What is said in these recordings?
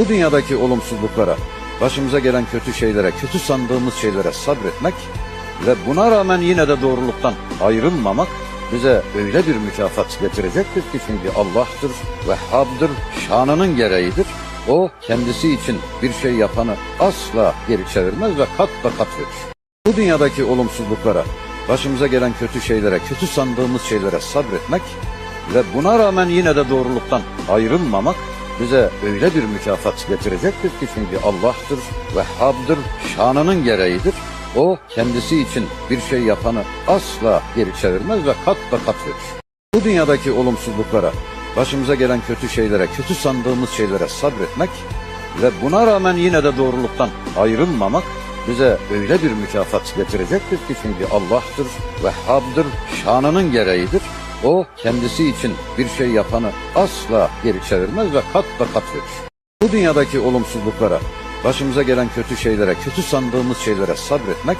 Bu dünyadaki olumsuzluklara, başımıza gelen kötü şeylere, kötü sandığımız şeylere sabretmek ve buna rağmen yine de doğruluktan ayrılmamak bize öyle bir mükafat getirecektir ki çünkü Allah'tır, Vehhab'dır, şanının gereğidir. O kendisi için bir şey yapanı asla geri çevirmez ve kat ve kat verir. Bu dünyadaki olumsuzluklara, başımıza gelen kötü şeylere, kötü sandığımız şeylere sabretmek ve buna rağmen yine de doğruluktan ayrılmamak bize öyle bir mükafat getirecektir ki çünkü Allah'tır, Vehhab'dır, şanının gereğidir. O kendisi için bir şey yapanı asla geri çevirmez ve kat ve kat verir. Bu dünyadaki olumsuzluklara, başımıza gelen kötü şeylere, kötü sandığımız şeylere sabretmek ve buna rağmen yine de doğruluktan ayrılmamak bize öyle bir mükafat getirecektir ki çünkü Allah'tır, Vehhab'dır, şanının gereğidir. O kendisi için bir şey yapanı asla geri çevirmez ve kat ve kat verir. Bu dünyadaki olumsuzluklara, başımıza gelen kötü şeylere, kötü sandığımız şeylere sabretmek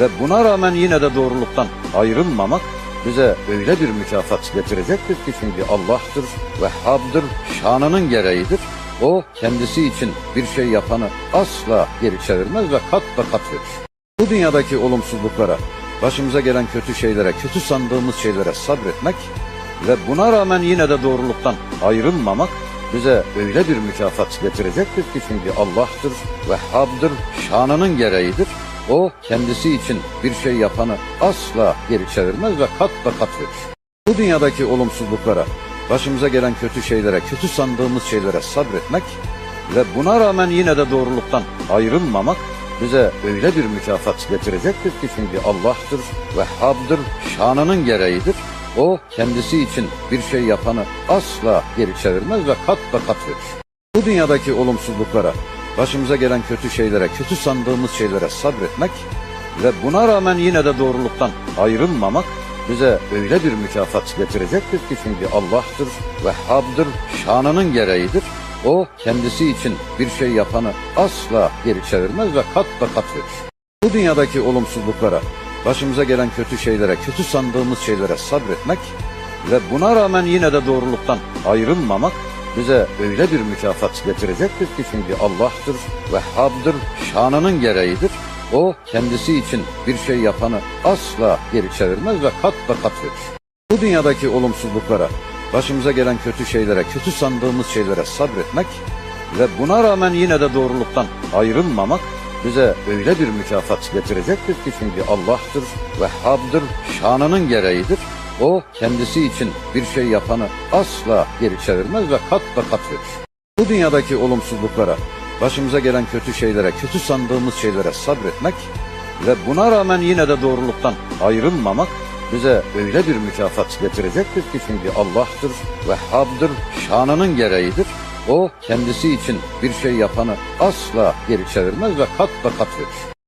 ve buna rağmen yine de doğruluktan ayrılmamak bize öyle bir mükafat getirecektir ki çünkü Allah'tır, Vehhab'dır, şanının gereğidir. O kendisi için bir şey yapanı asla geri çevirmez ve kat ve kat verir. Bu dünyadaki olumsuzluklara, başımıza gelen kötü şeylere, kötü sandığımız şeylere sabretmek ve buna rağmen yine de doğruluktan ayrılmamak bize öyle bir mükafat getirecektir ki çünkü Allah'tır, Vehhab'dır, şanının gereğidir. O kendisi için bir şey yapanı asla geri çevirmez ve kat ve kat verir. Bu dünyadaki olumsuzluklara, başımıza gelen kötü şeylere, kötü sandığımız şeylere sabretmek ve buna rağmen yine de doğruluktan ayrılmamak bize öyle bir mükafat getirecektir ki çünkü Allah'tır, Vehhab'dır, şanının gereğidir. O kendisi için bir şey yapanı asla geri çevirmez ve kat ve kat verir. Bu dünyadaki olumsuzluklara, başımıza gelen kötü şeylere, kötü sandığımız şeylere sabretmek ve buna rağmen yine de doğruluktan ayrılmamak bize öyle bir mükafat getirecektir ki çünkü Allah'tır, Vehhab'dır, şanının gereğidir. O kendisi için bir şey yapanı asla geri çevirmez ve kat ve kat verir. Bu dünyadaki olumsuzluklara, başımıza gelen kötü şeylere, kötü sandığımız şeylere sabretmek ve buna rağmen yine de doğruluktan ayrılmamak bize öyle bir mükafat getirecektir ki çünkü Allah'tır, Vehhab'dır, şanının gereğidir. O kendisi için bir şey yapanı asla geri çevirmez ve kat ve kat verir. Bu dünyadaki olumsuzluklara, başımıza gelen kötü şeylere, kötü sandığımız şeylere sabretmek ve buna rağmen yine de doğruluktan ayrılmamak bize öyle bir mükafat getirecektir ki çünkü Allah'tır, Vehhab'dır, şanının gereğidir. O kendisi için bir şey yapanı asla geri çevirmez ve kat ve kat verir. Bu dünyadaki olumsuzluklara, başımıza gelen kötü şeylere, kötü sandığımız şeylere sabretmek ve buna rağmen yine de doğruluktan ayrılmamak bize öyle bir mükafat getirecektir ki çünkü Allah'tır, Vehhab'dır, şanının gereğidir. O kendisi için bir şey yapanı asla geri çevirmez ve kat ve kat verir.